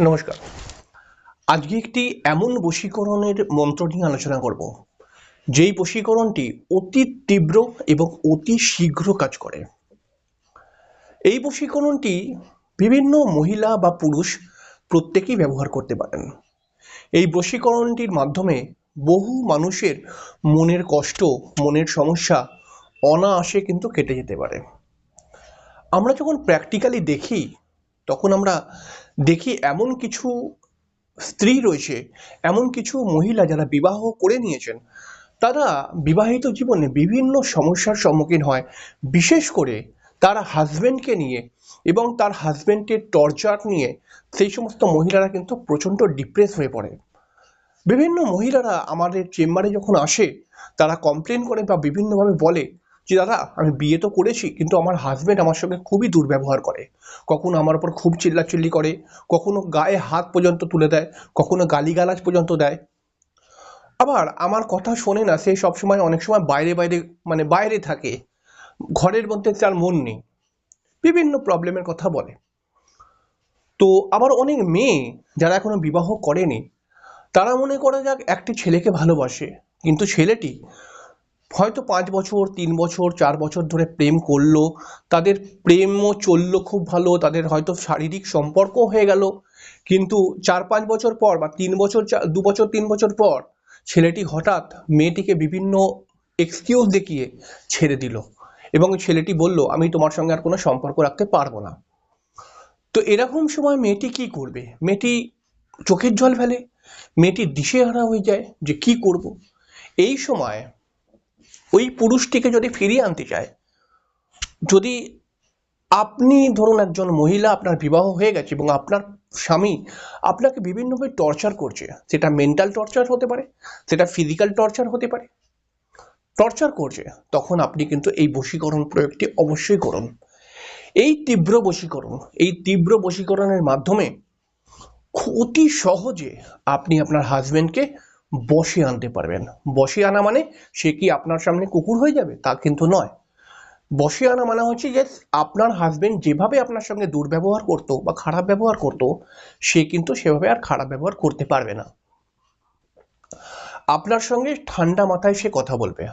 নমস্কার। আজকে একটি এমন বশীকরণের মন্ত্র নিয়ে আলোচনা করব, যেই বশীকরণটি অতি তীব্র এবং অতি শীঘ্র কাজ করে। এই বশীকরণটি বিভিন্ন মহিলা বা পুরুষ প্রত্যেকেই ব্যবহার করতে পারেন। এই বশীকরণটির মাধ্যমে বহু মানুষের মনের কষ্ট, মনের সমস্যা অনায়াসে কিন্তু কেটে যেতে পারে। আমরা যখন প্র্যাকটিক্যালি দেখি তখন আমরা দেখি এমন কিছু স্ত্রী রয়েছে, এমন কিছু মহিলা যারা বিবাহ করে নিয়েছেন। তারা বিবাহিত জীবনে বিভিন্ন সমস্যার সম্মুখীন হয়। বিশেষ করে তার হাজবেন্ডকে নিয়ে এবং তার হাজব্যান্ডের টর্চার নিয়ে সেই সমস্ত মহিলারা কিন্তু প্রচণ্ড ডিপ্রেস হয়ে পড়ে। বিভিন্ন মহিলারা আমাদের চেম্বারে যখন আসে, তারা কমপ্লেন করে বা বিভিন্নভাবে বলে যে দাদা, আমি বিয়ে তো করেছি, কিন্তু আমার হাজবেন্ড আমার সঙ্গে খুবই দুর্ব্যবহার করে। কখনো আমার ওপর খুব চিল্লাচিল্লি করে, কখনো গায়ে হাত পর্যন্ত তুলে দেয়, কখনো গালিগালাজ পর্যন্ত দেয়। আবার আমার কথা শোনে না, সে সবসময় অনেক সময় বাইরে বাইরে মানে বাইরে থাকে। ঘরের মধ্যে তার মন নেই। বিভিন্ন প্রবলেমের কথা বলে। তো আবার অনেক মেয়ে যারা এখনও বিবাহ করেনি, তারা মনে করে যাক একটি ছেলেকে ভালোবাসে, কিন্তু ছেলেটি হয়তো পাঁচ বছর, তিন বছর, চার বছর ধরে প্রেম করল, তাদের প্রেমও চলল খুব ভালো, তাদের হয়তো শারীরিক সম্পর্ক হয়ে গেল, কিন্তু চার, পাঁচ বছর পর বা তিন বছর দু বছর, তিন বছর পর ছেলেটি হঠাৎ মেয়েটিকে বিভিন্ন এক্সকিউজ দেখিয়ে ছেড়ে দিল এবং ছেলেটি বলল, আমি তোমার সঙ্গে আর কোনো সম্পর্ক রাখতে পারব না। তো এরকম সময় মেয়েটি কি করবে? মেয়েটি চোখের জল ফেলে, মেয়েটি দিশেহারা হয়ে যায় যে কি করব? এই সময় ওই পুরুষটিকে যদি ফিরিয়ে আনতে চায়, যদি আপনি ধরুন একজন মহিলা, আপনার বিবাহ হয়ে গেছে এবং আপনার স্বামী আপনাকে বিভিন্নভাবে টর্চার করছে, সেটা মেন্টাল টর্চার হতে পারে, সেটা ফিজিক্যাল টর্চার হতে পারে টর্চার করছে, তখন আপনি কিন্তু এই বশীকরণ প্রয়োগটি অবশ্যই করুন। এই তীব্র বশীকরণ, এই তীব্র বশীকরণের মাধ্যমে অতি সহজে আপনি আপনার হাজবেন্ডকে বসে আনতে পারবেন। বসে আনা মানে সে কি আপনার সামনে কুকুর হয়ে যাবে? তা কিন্তু নয়। বসে আনা মানে হচ্ছে যে আপনার হাজবেন্ড যেভাবে আপনার সঙ্গে দুর্ব্যবহার করতো বা খারাপ ব্যবহার করতো, সে কিন্তু সেভাবে আর খারাপ ব্যবহার করতে পারবে না। আপনার সঙ্গে ঠান্ডা মাথায় সে কথা বলবে।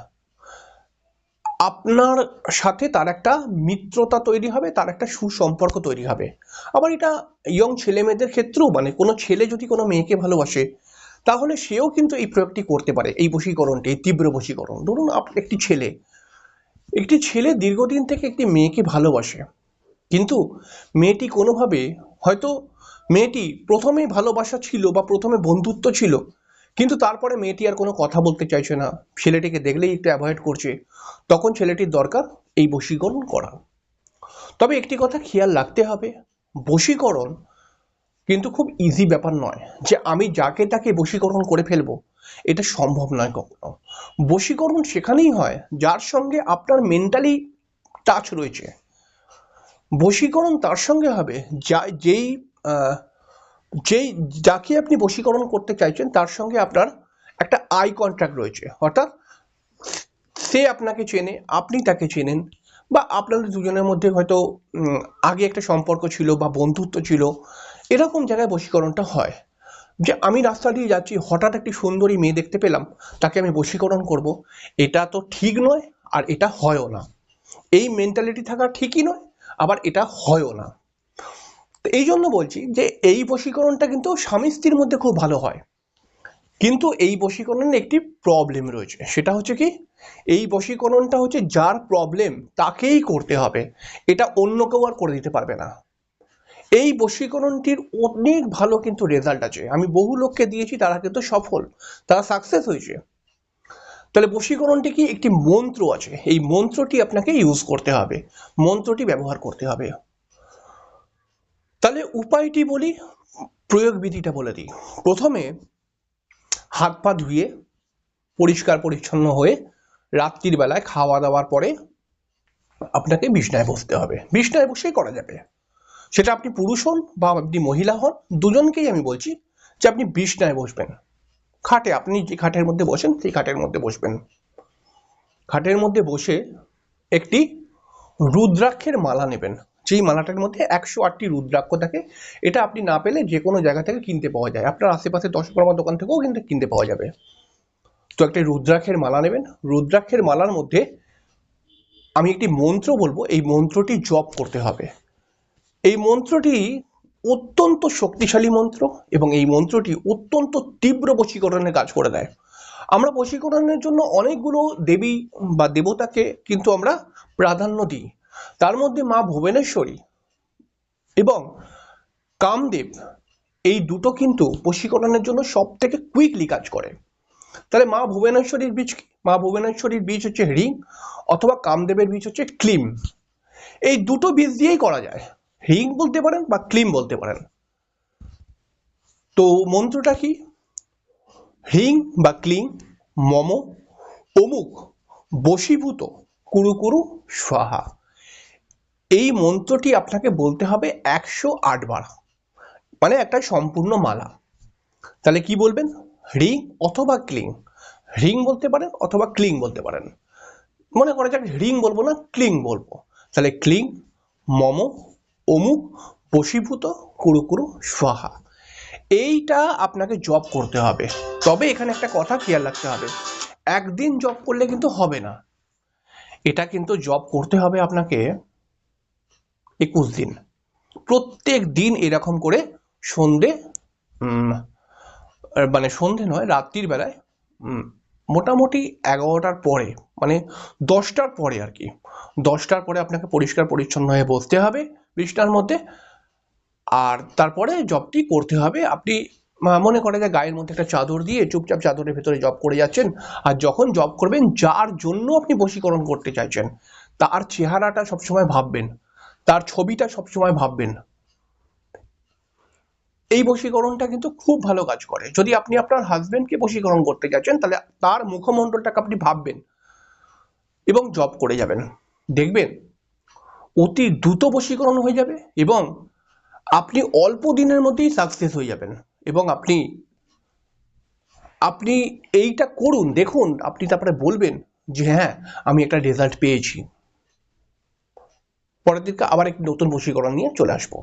আপনার সাথে তার একটা মিত্রতা তৈরি হবে, তার একটা সুসম্পর্ক তৈরি হবে। আবার এটা ইয়ং ছেলে মেয়েদের ক্ষেত্রেও মানে কোনো ছেলে যদি কোনো মেয়েকে ভালোবাসে তাহলে সেও কিন্তু এই প্রয়োগটি করতে পারে, এই বশীকরণটি এই তীব্র বশীকরণ। ধরুন একটি ছেলে একটি ছেলে দীর্ঘদিন থেকে একটি মেয়েকে ভালোবাসে, কিন্তু মেয়েটি কোনোভাবে হয়তো মেয়েটি প্রথমে ভালোবাসা ছিল বা প্রথমে বন্ধুত্ব ছিল, কিন্তু তারপরে মেয়েটি আর কোনো কথা বলতে চাইছে না। ছেলেটিকে দেখলেই একটু অ্যাভয়েড করছে, তখন ছেলেটির দরকার এই বশীকরণ করা। তবে একটি কথা খেয়াল রাখতে হবে, বশীকরণ কিন্তু খুব ইজি ব্যাপার নয় যে আমি যাকে তাকে বশীকরণ করে ফেলব। এটা সম্ভব নয় কখনো। বশীকরণ সেখানেই হয় যার সঙ্গে আপনার মেন্টালি টাচ রয়েছে। বশীকরণ তার সঙ্গে হবে যা, যেই যেই, যাকে আপনি বশীকরণ করতে চাইছেন তার সঙ্গে আপনার একটা আই কন্ট্যাক্ট রয়েছে। অর্থাৎ সে আপনাকে চেনে, আপনি তাকে চেনেন বা আপনাদের দুজনের মধ্যে হয়তো আগে একটা সম্পর্ক ছিল বা বন্ধুত্ব ছিল এরকম জায়গায় বশীকরণটা হয়। যে আমি রাস্তা দিয়ে যাচ্ছি, হঠাৎ একটি সুন্দরী মেয়ে দেখতে পেলাম, তাকে আমি বশীকরণ করব। এটা তো ঠিক নয়, আর এটা হয়ও না। এই মেন্টালিটি থাকা ঠিকই নয়, আবার এটা হয়ও না। তো এই জন্য বলছি যে এই বশীকরণটা কিন্তু স্বামী স্ত্রীর মধ্যে খুব ভালো হয়। কিন্তু এই বশীকরণের একটি প্রবলেম রয়েছে। সেটা হচ্ছে কি, এই বশীকরণটা হচ্ছে যার প্রবলেম তাকেই করতে হবে। এটা অন্য কেউ আর করে দিতে পারবে না। এই বশীকরণটির অনেক ভালো কিন্তু রেজাল্ট আছে। আমি বহু লোককে দিয়েছি, তারা কিন্তু সফল, তারা সাকসেস হয়েছে। তাহলে বশীকরণটি কি একটি মন্ত্র আছে? এই মন্ত্রটি আপনাকে ইউজ করতে হবে, মন্ত্রটি ব্যবহার করতে হবে। তাহলে উপায়টি বলি, প্রয়োগ বিধিটা বলে দিই। প্রথমে হাত পা ধুয়ে পরিষ্কার পরিচ্ছন্ন হয়ে রাত্রির বেলায় খাওয়া দাওয়ার পরে আপনাকে বিছনায় বসতে হবে। বিছনায় বসেই করা যাবে। সেটা আপনি পুরুষ হন বা আপনি মহিলা হন, দুজনকেই আমি বলছি যে আপনি বিছনায় বসবেন। খাটে, আপনি যে খাটের মধ্যে বসেন, সেই খাটের মধ্যে বসবেন। খাটের মধ্যে বসে একটি রুদ্রাক্ষের মালা নেবেন। যেই মালাটার মধ্যে একশো আটটি রুদ্রাক্ষ থাকে, এটা আপনি না পেলে যে কোনো জায়গা থেকে কিনতে পাওয়া যায়। আপনার আশেপাশে দশকর্মা দোকান থেকেও কিন্তু কিনতে পাওয়া যাবে। তো একটা রুদ্রাক্ষের মালা নেবেন। রুদ্রাক্ষের মালার মধ্যে আমি একটি মন্ত্র বলব, এই মন্ত্রটি জপ করতে হবে। এই মন্ত্রটি অত্যন্ত শক্তিশালী মন্ত্র এবং এই মন্ত্রটি অত্যন্ত তীব্র বশীকরণের কাজ করে দেয়। আমরা বশীকরণের জন্য অনেকগুলো দেবী বা দেবতাকে কিন্তু আমরা প্রাধান্য দিই। তার মধ্যে মা ভুবনেশ্বরী এবং কামদেব এই দুটো কিন্তু বশীকরণের জন্য সব থেকে কুইকলি কাজ করে। তাহলে মা ভুবনেশ্বরীর বীজ মা ভুবনেশ্বরীর বীজ হচ্ছে রিং অথবা কামদেবের বীজ হচ্ছে ক্লিম। এই দুটো বীজ দিয়েই করা যায়। রিং বলতে পারেন বা ক্লিম বলতে পারেন। তো মন্ত্রটা কি? হিং বা ক্লিং মম, অমুক, বশীভূত কুরু কুরু স্বাহা। এই মন্ত্রটি আপনাকে বলতে হবে একশো আট বার। মানে একটা সম্পূর্ণ মালা। তাহলে কি বলবেন? হ্রিং অথবা ক্লিং হ্রিং বলতে পারেন অথবা ক্লিং বলতে পারেন। মনে করা যাক হ্রিং বলব না ক্লিং বলব। তাহলে ক্লিং মম অমুক বশীভূত কুরু কুরু স্বাহা। এইটা আপনাকে জব করতে হবে। তবে এখানে একটা কথা খেয়াল রাখতে হবে। একদিন জব করলে কিন্তু হবে না। এটা কিন্তু জব করতে হবে আপনাকে একুশ দিন। প্রত্যেক দিন এরকম করে সন্ধে মানে সন্ধে নয়, রাত্রির বেলায় মোটামুটি এগারোটার পরে মানে দশটার পরে আর কি। দশটার পরে আপনাকে পরিষ্কার পরিচ্ছন্ন হয়ে বসতে হবে। বিছটার মধ্যে। আর তারপরে জবটি করতে হবে। আপনি মনে করে যে গায়ের মধ্যে একটা চাদর দিয়ে চুপচাপ চাদরের ভেতরে জব করে যাচ্ছেন। আর যখন জব করবেন, যার জন্য আপনি বশীকরণ করতে চাইছেন, তার চেহারাটা সবসময় ভাববেন, তার ছবিটা সবসময় ভাববেন। এই বশীকরণটা কিন্তু খুব ভালো কাজ করে। যদি আপনি আপনার হাজবেন্ডকে বশীকরণ করতে যাচ্ছেন, তাহলে তার মুখমণ্ডলটাকে আপনি ভাববেন এবং জব করে যাবেন। দেখবেন অতি দ্রুত বশীকরণ হয়ে যাবে এবং আপনি অল্প দিনের মধ্যেই সাকসেস হয়ে যাবেন এবং আপনি আপনি এইটা করুন, দেখুন, আপনি তারপরে বলবেন যে হ্যাঁ আমি একটা রেজাল্ট পেয়েছি। পরের দিনকে আবার একটি নতুন বশীকরণ নিয়ে চলে আসব।